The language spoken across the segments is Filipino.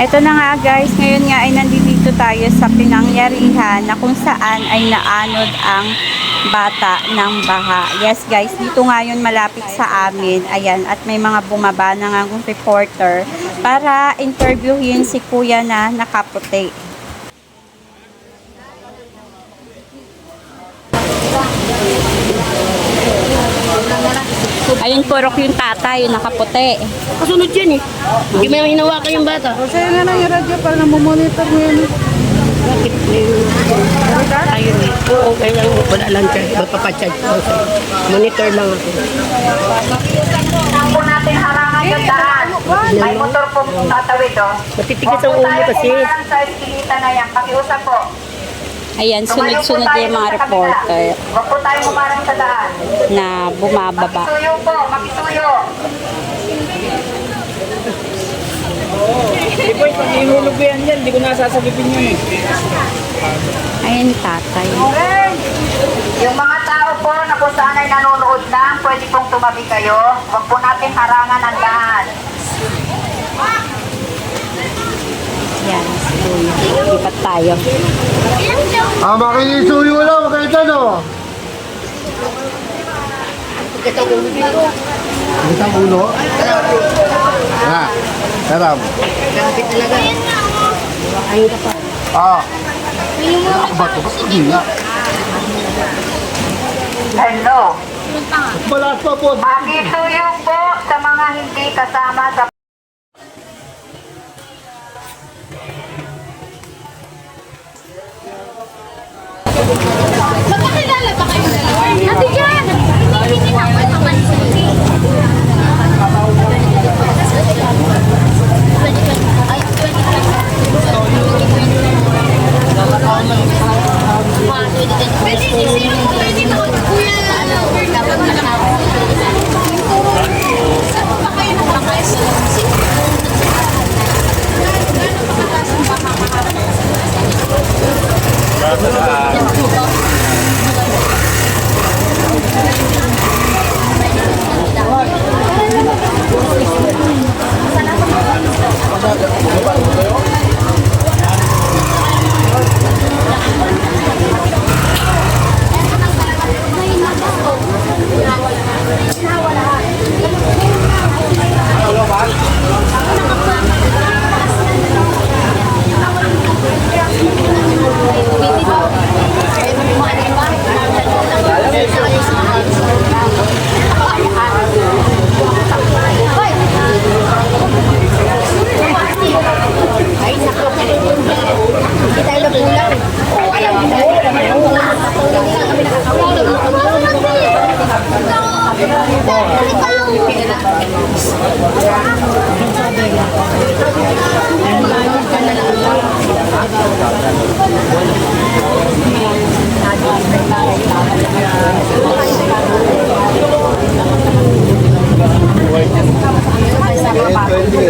Ito na nga guys, ngayon nga ay nandito tayo sa pinangyarihan na kung saan ay naanod ang bata ng baha. Yes guys, dito nga yun malapit sa amin. Ayan, at may mga bumaba na nga reporter para interviewin si kuya na nakaputi. Ayun, purok yung tatay, yung nakaputi. Kasunod yan eh. Hindi mo naman hinawakan yung bata. O sa'yo na lang yung radyo para namomonitor mo yun. Bakit? Ayun eh. Oo, okay lang. Wala lang siya. Magpapacharge ko sa'yo. Monitor lang ako. po natin harangan yung daan. May motor po tatawid, oh. Matitigas ang ulo kasi. Huwag po tayo sa iskinita na yan. Pakiusap po. Ayan, sunod-sunod yung mga reporter Huwag po tayo humarang sa daan. na bumababa. Makisuyo po. Di po, pag ihulog ko yan dyan, di ko nasasagipin yun eh. Ayan, tatay. Yung mga tao po na kung saan ay nanonood lang, pwede pong tumabi kayo. Huwag po natin harangan ang daan. Yan, lipat tayo. Ah, makinisuyo lang, makita no? Ang ulo? Ha, sarap. Kapit talaga. Ayun ka pa. Ah. Ako ba ito? Ba't nga? Hello. Balas pa po. Makisuyo po sa mga hindi kasama sa Magkakilala ba kayo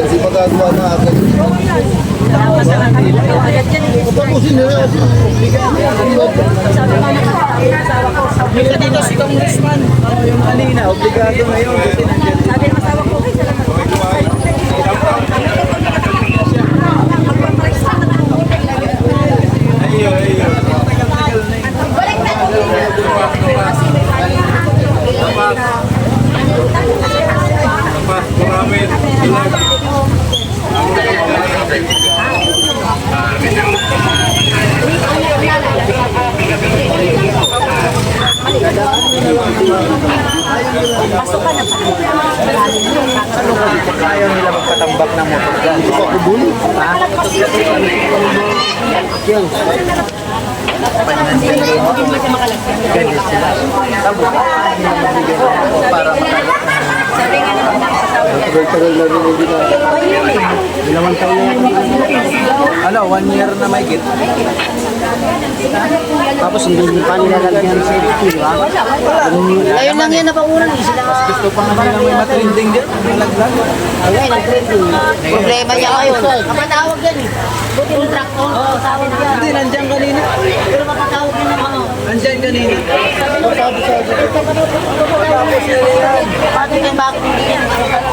Hindi magagawa na agad. Dito si Congressman. Yung kanina, obligado ngayon. Kasi nandiyan. Ayaw nila magpatambak ng motor dyan. Pa kubul. Ganyan sila. Tapos, nabibigyan mo para Tagal-tagal na rin hindi na. dalawang taon na. Ano, one year na may git. Tapos hindi pa nila lagyan sa safety, di ba? Ngayon lang yan napangunan eh. Sila Gusto pa nga nila may matrending din. May laglag. Ayun, nag-trending. Problema niya ngayon. Kapatawag yan eh. Buti yung tractor, tawag yan. Hindi, nandiyan kanina. Pero mapatawag yan ng ano. Andyan kanina.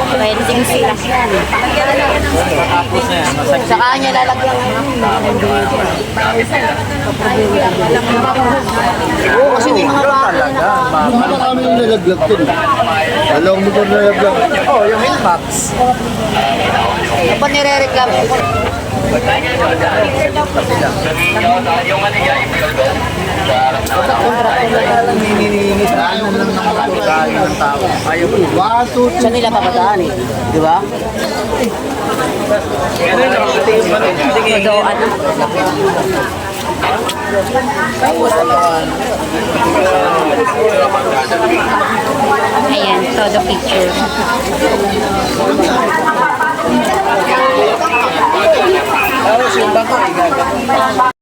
Trending sila. Saka niya lalagyan Oo, kasi may mga talaga. Yung marami yung nalaglag dun. Dalawang motor na nalaglag. Oo, yung Hilmax. Ano nire-reklamo? Na ko. Saan nila papadaan eh? Di ba? So, ano? Ayan, todo picture. 顔を番通り行く。